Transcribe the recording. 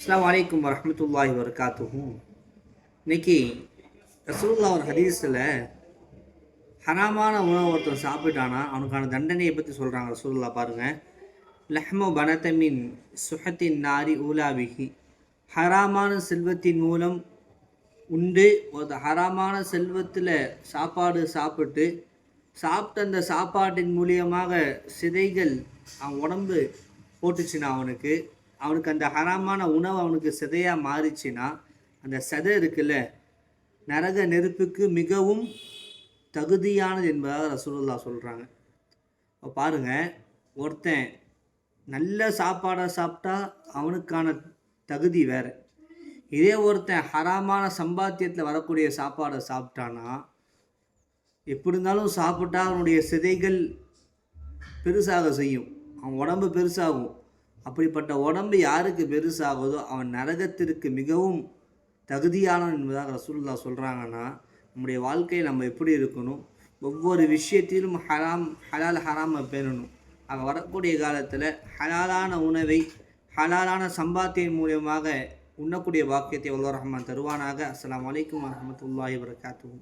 அஸ்லாம் வலைக்கம் வரமத்துல்லாஹி வரகாத்துஹு இன்னைக்கு ரசூல்லா ஒரு ஹதீஸில் ஹராமான உணவு ஒருத்தன் சாப்பிட்டானா அவனுக்கான தண்டனையை பற்றி சொல்கிறாங்க ரசூல்லா பாருங்கள் லஹ்மு பனத்தமின் சுஹத்தின் நாரி ஊலாவிகி ஹராமான செல்வத்தின் மூலம் உண்டு ஒரு ஹராமான செல்வத்தில் சாப்பாடு சாப்பிட்டு சாப்பிட்ட அந்த சாப்பாட்டின் மூலியமாக சிதைகள் அவன் உடம்பு போட்டுச்சுன்னா அவனுக்கு அவனுக்கு அந்த ஹராமான உணவு அவனுக்கு சிதையாக மாறிச்சுன்னா அந்த சதை இருக்குல்ல நரக நெருப்புக்கு மிகவும் தகுதியானது என்பதாக ரசூலுல்லா சொல்கிறாங்க இப்போ பாருங்கள் ஒருத்தன் நல்ல சாப்பாடை சாப்பிட்டா அவனுக்கான தகுதி வேறு. இதே ஒருத்தன் ஹராமான சம்பாத்தியத்தில் வரக்கூடிய சாப்பாடை சாப்பிட்டானா எப்படி இருந்தாலும் சாப்பிட்டா அவனுடைய சிதைகள் பெருசாக செய்யும். அவன் உடம்பு பெருசாகும். அப்படிப்பட்ட உடம்பு யாருக்கு பெருசாகுதோ அவன் நரகத்திற்கு மிகவும் தகுதியானவன் என்பதாக ரசூல்லா சொல்கிறாங்கன்னா நம்முடைய வாழ்க்கையை நம்ம எப்படி இருக்கணும்? ஒவ்வொரு விஷயத்திலும் ஹராம் ஹலால் ஹராமை பேணணும். ஆக வரக்கூடிய காலத்தில் ஹலாலான உணவை ஹலாலான சம்பாத்தியம் மூலியமாக உண்ணக்கூடிய பாக்கியத்தை வல்ல ரஹ்மான் தருவானாக. அஸ்லாம் வலைக்கம் வரமத்துல்லாஹி வரகாத்துஹு